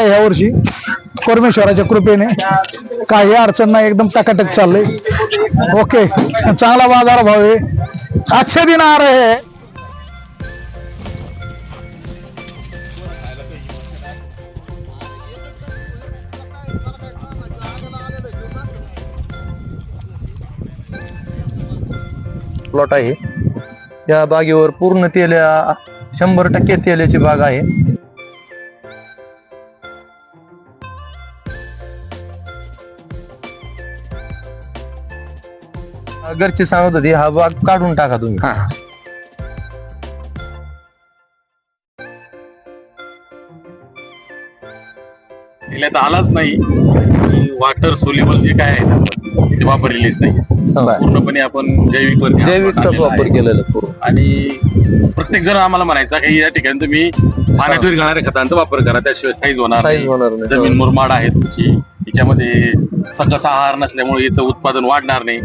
या वर्षी. परमेश्वराच्या कृपेने. काही अडचण नाही एकदम टकाटक चाललंय. ओके चांगला बाजार भाव आहे. अच्छे दिन आ रहे हैं प्लॉट आहे. या बागेवर पूर्ण तेल्या शंभर टक्के तेल्याची बाग आहे. घरचे सांगत होते हा बाग काढून टाका तुम्ही. दिल्यात आलाच नाही. वॉटर सोल्युबल जे काय आहे ते वापरलेलेच नाही. पूर्णपणे आपण जैविक वरती जैविकचाच आणलेलं वापर आहे. केलेला पूर्ण. आणि प्रत्येक जण आम्हाला म्हणायचा की या ठिकाणी तुम्ही पाण्यात घालणाऱ्या खतांचा वापर करा त्याशिवाय साईज होणार साईज नाही. होणार नाही. जमीन मुरमाड आहे तुमची याच्यामध्ये सकस आहार नसल्यामुळे याचं उत्पादन वाढणार नाही.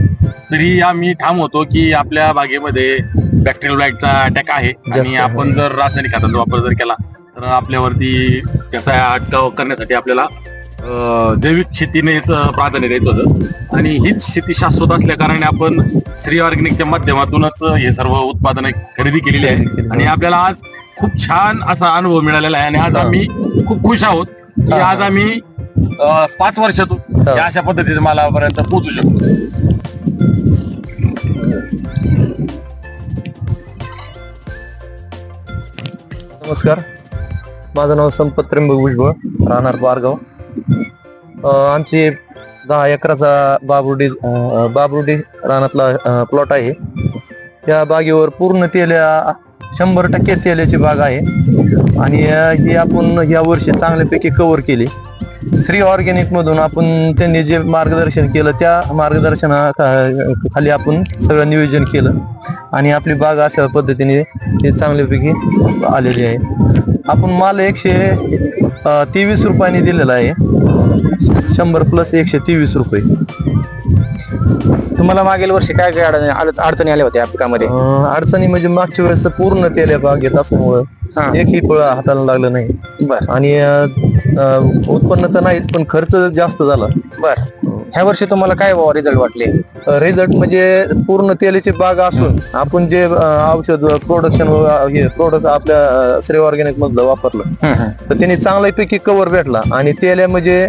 तरी आम्ही ठाम होतो की आपल्या बागेमध्ये बॅक्टेरियल ब्लाइटचा अटॅक आहे. आणि. आपण जर रासायनिक खतांचा वापर जर केला तर आपल्यावरती त्याचा अटकाव करण्यासाठी आपल्याला जैविक शेतीने याचं प्राधान्य द्यायचं होतं. आणि हीच शेती शाश्वत असल्या कारणाने आपण श्री ऑर्गॅनिकच्या माध्यमातूनच हे सर्व उत्पादन खरेदी केलेली आहे आणि आपल्याला आज खूप छान असा अनुभव मिळालेला आहे. आणि आज आम्ही खूप खुश आहोत की. आज आम्ही पाच वर्षातून अशा पद्धतीने मालापर्यंत पोहोचू शकतो. नमस्कार. माझं नाव संपत त्र्यंबक भुजबळ राहणार बारगाव. आमची दहा एकराचा बाबरुडी बाबरुडी बाबुर्डी रानातला प्लॉट आहे. त्या बागेवर पूर्ण तेल्या शंभर टक्के तेल्याची बाग आहे. आणि ही आपण या वर्षी चांगल्यापैकी कव्हर केली. श्री ऑर्गॅनिक मधून आपण त्यांनी जे मार्गदर्शन केलं त्या मार्गदर्शना खाली आपण सगळं नियोजन केलं. आणि आपली बाग अशा पद्धतीने हे चांगल्यापैकी आलेली आहे. आपण माल एकशे तेवीस रुपयांनी दिलेला आहे. शंभर प्लस एकशे तेवीस रुपये. तुम्हाला मागील वर्षी काय काय अडचणी अडच- अडचणी आल्या होत्या पिकामध्ये अडचणी म्हणजे मागच्या वेळेस पूर्ण तेल्या बाग येत असल्यामुळं. एकही फळ हाताला लागलं नाही. आणि उत्पन्न तर नाहीच पण खर्च जास्त झाला. बर. ह्या वर्षी तुम्हाला काय रिझल्ट वाटले? रिझल्ट म्हणजे पूर्ण तेलाची बाग असून आपण जे औषध प्रोडक्शन हे प्रोडक्ट आपल्या श्री ऑर्गॅनिक मधलं वापरलं तर त्यांनी चांगल्यापैकी कव्हर भेटला आणि तेल्या म्हणजे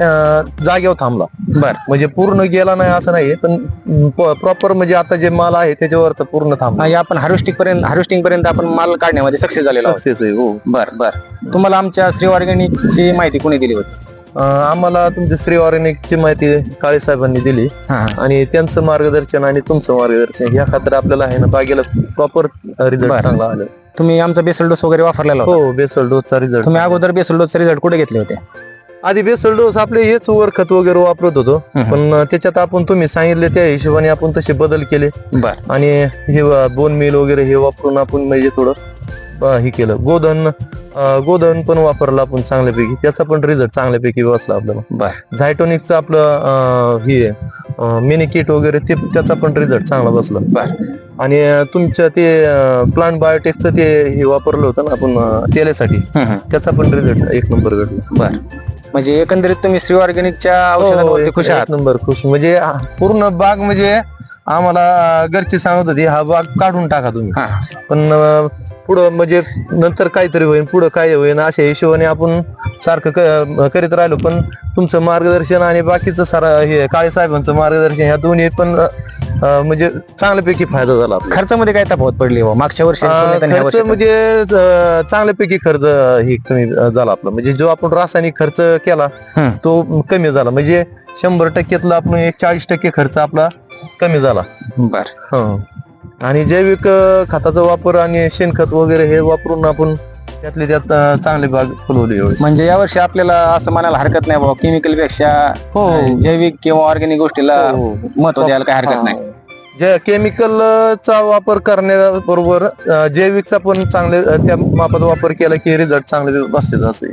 जागेवर थांबला. बर. म्हणजे पूर्ण गेला नाही असं नाही पण प्रॉपर म्हणजे आता जे माल आहे त्याच्यावर पूर्ण थांबला. आपण हार्वेस्टिंग पर्यंत हार्वेस्टिंग पर्यंत आपण माल काढण्यामध्ये सक्सेस झालेला. सक्सेस आहे हो. बर बर. तुम्हाला आमच्या श्री ऑर्गॅनिकची माहिती कोणी दिली होती? आम्हाला तुमच्या श्री ऑर्गॅनिकची माहिती काळे साहेबांनी दिली. आणि त्यांचं मार्गदर्शन आणि तुमचं मार्गदर्शन या खातर आपल्याला आहे ना बागेला प्रॉपर रिझल्ट. चांगला आला. तुम्ही आमचा बेसल डोस वगैरे वापरलेला होता? हो बेसल डोसचा रिझल्ट तुम्ही अगोदर बेसल डोसचे रिझल्ट कुठे घेतले होते? आधी बेसल डोस आपले हेच वर खत वगैरे वापरत होतो. हम्म. पण त्याच्यात आपण तुम्ही सांगितले त्या हिशोबाने आपण तसे बदल केले. बर. आणि हे बोन मिल वगैरे हे वापरून आपण म्हणजे थोडं अं, हे केलं. गोधन गोधन पण वापरलं आपण चांगल्यापैकी. त्याचा पण रिझल्ट चांगल्यापैकी बसला आपल्याला. झायटोनिकचं आपलं हे मिनी किट वगैरे ते त्याचा पण रिझल्ट चांगला बसला. आणि तुमच्या ते प्लांट बायोटेकचं ते हे वापरलं होतं ना आपण तेलासाठी. त्याचा पण रिझल्ट एक नंबर भेटला. बर म्हणजे एकंदरीत तुम्ही श्री ऑर्गॅनिकच्या औषधांवरती खुश आहात. हो, नंबर खुश. म्हणजे पूर्ण बाग म्हणजे आम्हाला घरचे सांगत होते हा बाग काढून टाका तुम्ही पण अं, पुढं म्हणजे नंतर काहीतरी होईल पुढं काय होईल अशा हिशोबाने आपण सारखं क- करीत राहिलो पण तुमचं मार्गदर्शन आणि बाकीचं सारा हे काळे साहेबांचं मार्गदर्शन ह्या दोन्ही पण अं, म्हणजे चांगल्यापैकी फायदा झाला. खर्चामध्ये काय तफावत पडली हो मागच्या वर्षी अं, तुलनेत आणि ह्या खर्च वर्षी? म्हणजे अं, चांगल्यापैकी खर्च हे कमी झाला आपला म्हणजे जो आपण रासायनिक खर्च केला हम्म. तो कमी झाला म्हणजे शंभर टक्क्यातला आपण एक चाळीस टक्के खर्च आपला कमी झाला बर हं. आणि जैविक अं, खताचा वापर आणि शेणखत वगैरे हे वापरून आपण त्यातले त्यात अं, चांगली बाग फुलवली यावेळेस. म्हणजे यावर्षी आपल्याला असं म्हणायला हरकत नाही बाबा केमिकलपेक्षा हो. जैविक किंवा ऑर्गॅनिक गोष्टीला हो. महत्त्व द्यायला काय हरकत नाही जे केमिकलचा वापर करण्याबरोबर अं, जैविकचा पण चांगले अं, त्या मापात वापर केला की रिझल्ट चांगले बसते असे